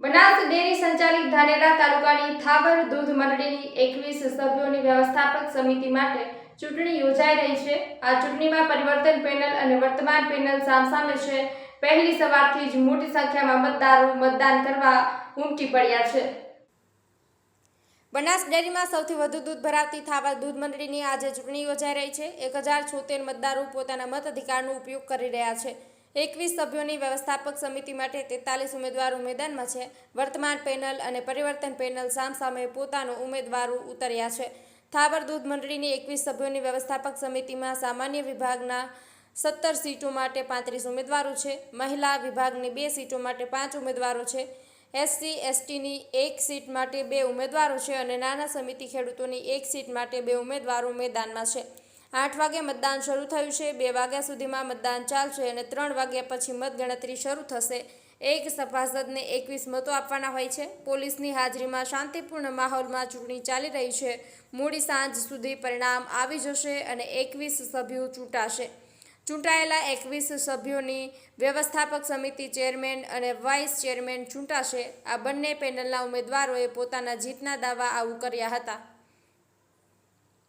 Banas dairy સંચાલિત ધાનેરા તાલુકાની થાબર દૂધ મંડળીની એકવીસ સભ્યોની વ્યવસ્થાપક સમિતિ માટે ચૂંટણી યોજાઈ રહી છે. આ ચૂંટણીમાં પરિવર્તન પેનલ અને વર્તમાન પેનલ સામસામે છે. પહેલી સવારથી જ મોટી સંખ્યામાં મતદારો મતદાન કરવા ઉમટી પડ્યા છે. બનાસ ડેરીમાં સૌથી વધુ દૂધ ભરાવતી થાબર દૂધ મંડળીની આજે ચૂંટણી યોજાઈ રહી છે. એક હજાર છોતેર મતદારો પોતાના મત અધિકારનો ઉપયોગ કરી રહ્યા છે. એકવીસ સભ્યોની વ્યવસ્થાપક સમિતિ માટે તેતાલીસ ઉમેદવારો મેદાનમાં છે. વર્તમાન પેનલ અને પરિવર્તન પેનલ સામસામે પોતાનો ઉમેદવારો ઉતર્યા છે. થાબર દૂધ મંડળીની એકવીસ સભ્યોની વ્યવસ્થાપક સમિતિમાં સામાન્ય વિભાગના સત્તર સીટો માટે પાંત્રીસ ઉમેદવારો છે. મહિલા વિભાગની બે સીટો માટે પાંચ ઉમેદવારો છે. એસસી, એસટીની એક સીટ માટે બે ઉમેદવારો છે અને નાના સમિતિ ખેડૂતોની એક સીટ માટે બે ઉમેદવારો મેદાનમાં છે. આઠ વાગે મતદાન શરૂ થયું છે. બે વાગ્યા સુધીમાં મતદાન ચાલશે અને ત્રણ વાગ્યા પછી મતગણતરી શરૂ થશે. એક સભાસદને એકવીસ મતો આપવાના હોય છે. પોલીસની હાજરીમાં શાંતિપૂર્ણ માહોલમાં ચૂંટણી ચાલી રહી છે. મોડી સાંજ સુધી પરિણામ આવી જશે અને એકવીસ સભ્યો ચૂંટાશે. ચૂંટાયેલા એકવીસ સભ્યોની વ્યવસ્થાપક સમિતિ ચેરમેન અને વાઇસ ચેરમેન ચૂંટાશે. આ બંને પેનલના ઉમેદવારોએ પોતાના જીતના દાવા આવું કર્યા હતા.